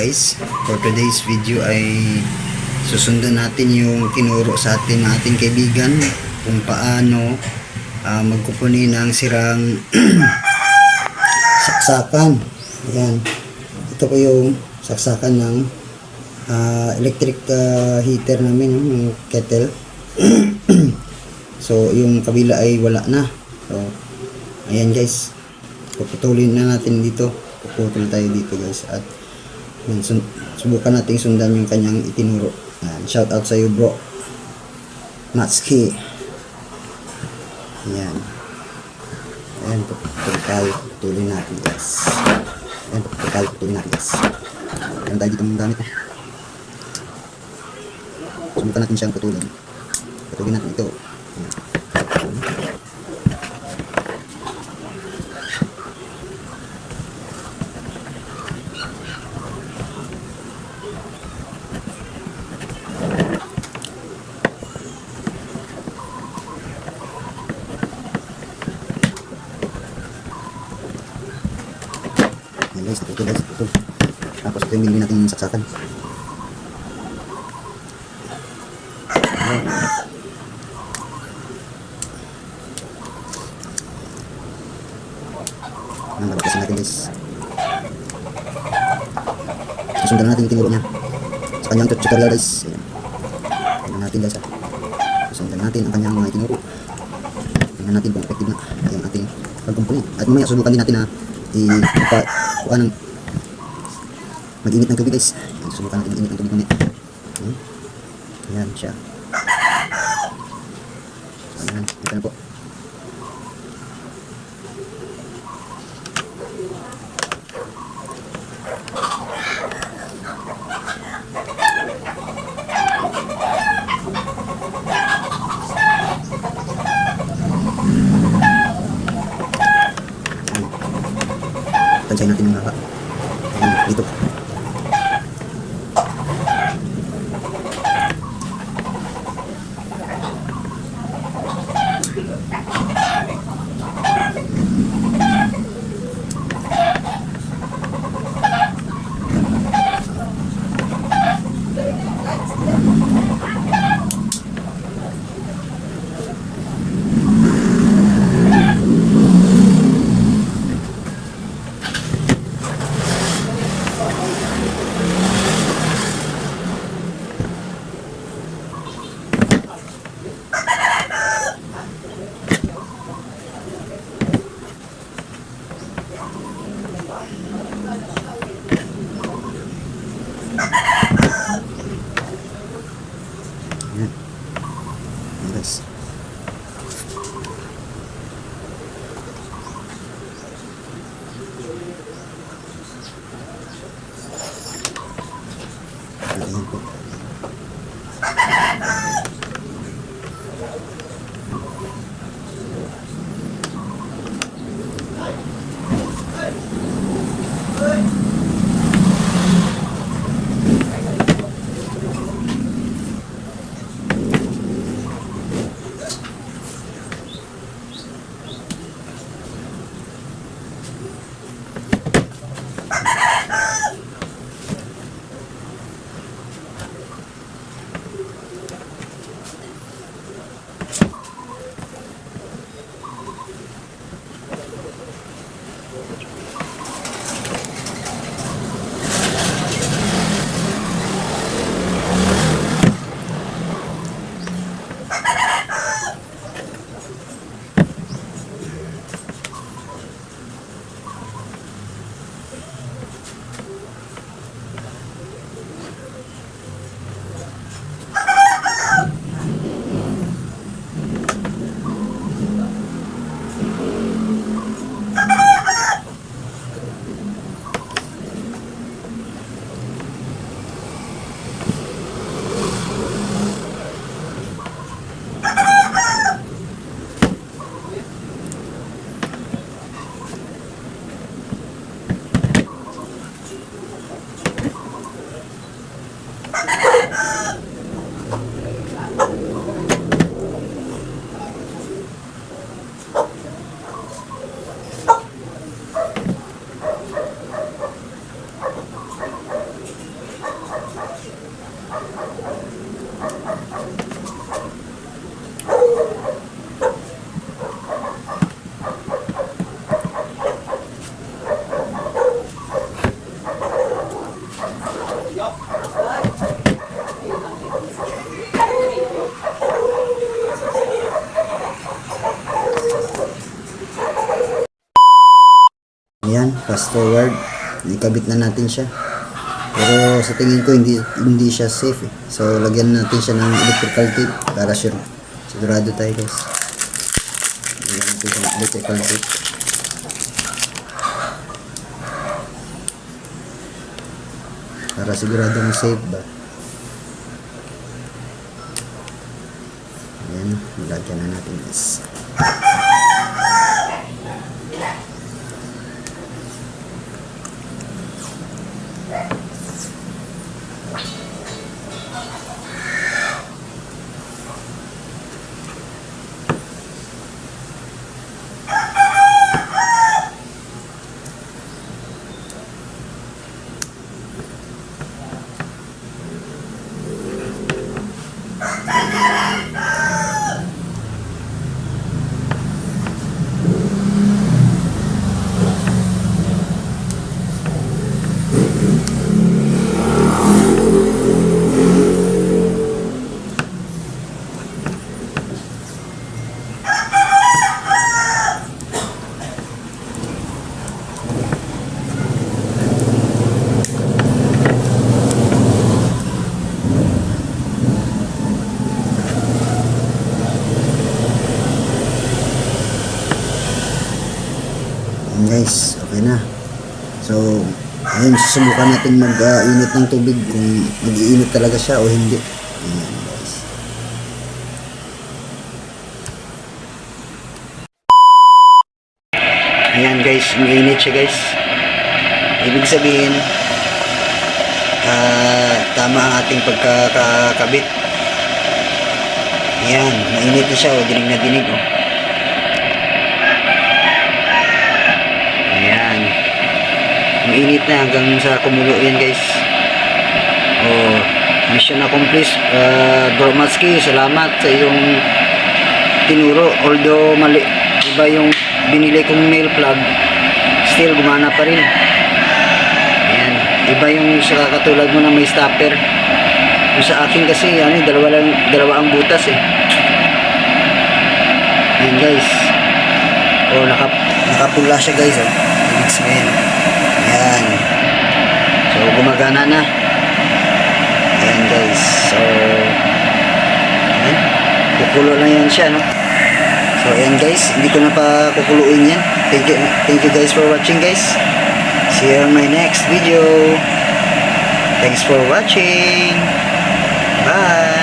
guys, for today's video ay susundan natin yung tinuro sa atin ng ating kaibigan kung paano ah, magkupuni ng sirang saksakan. Ayan. Ito po yung saksakan ng ah, electric ah, heater namin, yung kettle. so, yung kabila ay wala na. So, ayan guys. Puputulin na natin dito. Puputol tayo dito guys. At yun, sun- subukan nating sundan yung kanyang itinuro. Ayan, shout out sa iyo bro. Matski. Ayan. Ayan, tayo. Puputulin natin guys. Ayan, tayo. Puputulin natin guys. Ayan tayo dito ng gamit. eh. Subukan natin siyang putulin. Putulin natin ito. Ayan guys, naputol guys, naputol. Yung binili natin yung saksakan. Ayan. Ayan, babakasin natin guys. Susundan natin yung tinuro niya. Sa kanyang tut- tutorial guys. Ayan. Tingnan natin guys ha. Susundan natin ang kanyang mga itinuro. Tingnan natin kung effective na yung ating pagkumpuni. At mamaya subukan din natin na i-pa, kuha ng mag-init ng tubig guys. Subukan natin mag-init ng tubig mamaya. Ayan. Ayan siya. Ayan, ito na po. Tansay natin yung haka. Ayan, dito. Good. Ayan, fast forward. Ikabit na natin siya. Pero sa tingin ko hindi hindi siya safe eh. So lagyan natin siya ng electrical tape para sure sigurado tayo guys. Lagyan natin siya ng electrical tape. Para siguradong safe ba. Ayan, nilagyan na natin guys. Guys, okay na. So, ayun, susubukan natin mag-init ng tubig kung mag-iinit talaga siya o hindi. Ayan guys. Ayan guys, mainit siya guys. Ibig sabihin, ah, tama ang ating pagkakabit. Ayan, mainit na siya o dinig na dinig oh. Ang init na hanggang sa kumulo yan guys. Oh, mission accomplished. Uh, Bro Matski, salamat sa iyong tinuro. Although mali, iba yung binili kong nail plug, still gumana pa rin. Ayan. Iba yung sa katulad mo na may stopper. Yung sa akin kasi, ano, dalawa, lang, dalawa ang butas eh. Ayan guys. Oh, naka, nakapula siya guys. Oh. Ibig sabihin. Gumagana na. Ayan guys. So, ayan. Kukulo lang yan siya, no? So, ayan guys. Hindi ko na pa kukuluin yan. Thank you, thank you guys for watching guys. See you on my next video. Thanks for watching. Bye.